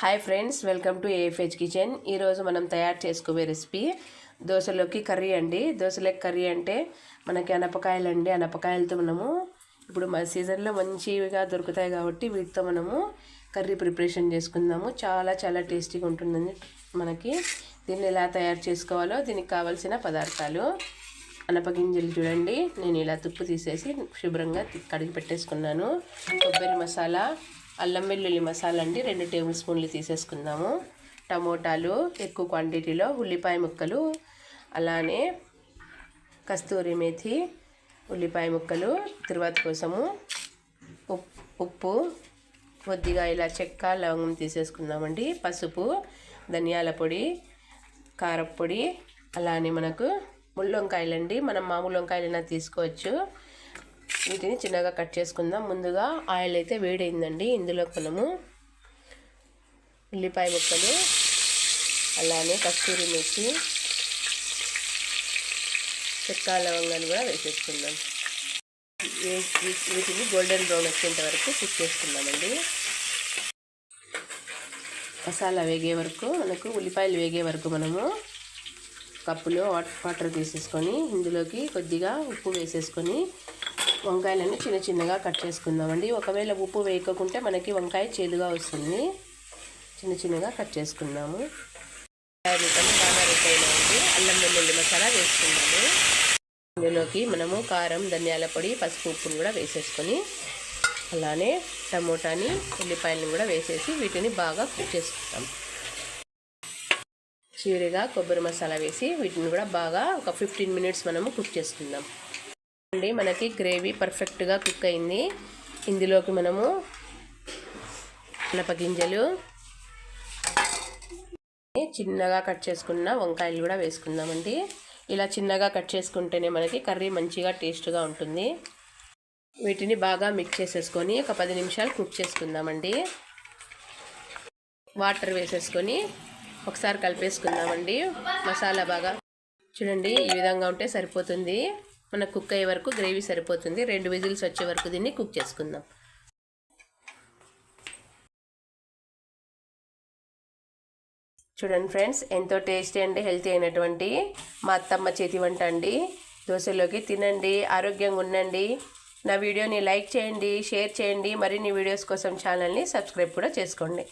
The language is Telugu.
Hi friends welcome to AFH kitchen ఈరోజు మనం తయారు చేసుకోవే రెసిపీ దోశలోకి కర్రీ అండి. దోశలోకి కర్రీ అంటే మనకి అనపకాయలు అండి. అనపకాయలతో మనము ఇప్పుడు మన సీజన్లో మంచిగా దొరుకుతాయి కాబట్టి వీటితో మనము కర్రీ ప్రిపరేషన్ చేసుకుందాము. చాలా చాలా టేస్టీగా ఉంటుందండి మనకి. దీన్ని ఎలా తయారు చేసుకోవాలో దీనికి కావాల్సిన పదార్థాలు. అనపగింజలు చూడండి. నేను ఇలా తుప్పు తీసేసి శుభ్రంగా కడిగి పెట్టేసుకున్నాను. కొబ్బరి మసాలా అల్లం వెల్లుల్లి మసాలా అండి రెండు టేబుల్ స్పూన్లు తీసేసుకుందాము. టమోటాలు ఎక్కువ క్వాంటిటీలో ఉల్లిపాయ ముక్కలు అలానే కస్తూరి మేథి ఉల్లిపాయ ముక్కలు తర్వాత కోసము ఉప్పు కొద్దిగా ఇలా చెక్క లవంగం తీసేసుకుందామండి. పసుపు ధనియాల పొడి కారపొడి అలానే మనకు ముళ్ళొంకాయలండి మనం మామూలు వంకాయలైనా తీసుకోవచ్చు. వీటిని చిన్నగా కట్ చేసుకుందాం. ముందుగా ఆయిల్ అయితే వేడైందండి. ఇందులో మనము ఉల్లిపాయ ముక్కలు అలానే కస్తూరి మిర్చి చెక్క లవంగాలు కూడా వేసేసుకుందాం. వీటిని గోల్డెన్ బ్రౌన్ వచ్చేంత వరకు కుక్ చేసుకుందామండి. మసాలా వేగే వరకు మనకు ఉల్లిపాయలు వేగే వరకు మనము కప్పులో వాటర్ తీసేసుకొని ఇందులోకి కొద్దిగా ఉప్పు వేసేసుకొని వంకాయలన్నీ చిన్న చిన్నగా కట్ చేసుకుందామండి. ఒకవేళ ఉప్పు వేయకుంటే మనకి వంకాయ చేదుగా వస్తుంది. చిన్న చిన్నగా కట్ చేసుకుందాము. బాగా రెడ్డి అల్లం వెల్లుల్లి మసాలా వేసుకుందాము. ఇందులోకి మనము కారం ధనియాల పొడి పసుపు ఉప్పును కూడా వేసేసుకొని అలానే టమోటాని ఉల్లిపాయలను కూడా వేసేసి వీటిని బాగా కుక్ చేసుకుంటాం చివరిగా కొబ్బరి మసాలా వేసి వీటిని కూడా బాగా ఒక ఫిఫ్టీన్ మినిట్స్ మనము కుక్ చేసుకుందాం. అండి మనకి గ్రేవీ పర్ఫెక్ట్గా కుక్ అయింది. ఇందులోకి మనము గింజలు చిన్నగా కట్ చేసుకున్న వంకాయలు కూడా వేసుకుందామండి. ఇలా చిన్నగా కట్ చేసుకుంటేనే మనకి కర్రీ మంచిగా టేస్ట్గా ఉంటుంది. వీటిని బాగా మిక్స్ చేసేసుకొని ఒక పది నిమిషాలు కుక్ చేసుకుందామండి. వాటర్ వేసేసుకొని ఒకసారి కలిపేసుకుందామండి. మసాలా బాగా చూడండి ఈ విధంగా ఉంటే సరిపోతుంది. మన కుక్ అయ్యే వరకు గ్రేవీ సరిపోతుంది. రెండు విజిల్స్ వచ్చే వరకు దీన్ని కుక్ చేసుకుందాం. చూడండి ఫ్రెండ్స్ ఎంతో టేస్టీ అండి హెల్తీ అయినటువంటి మా అత్తమ్మ చేతి వంట అండి. దోశలోకి తినండి ఆరోగ్యంగా ఉండండి. నా వీడియోని లైక్ చేయండి షేర్ చేయండి. మరిన్ని వీడియోస్ కోసం ఛానల్ని సబ్స్క్రైబ్ కూడా చేసుకోండి.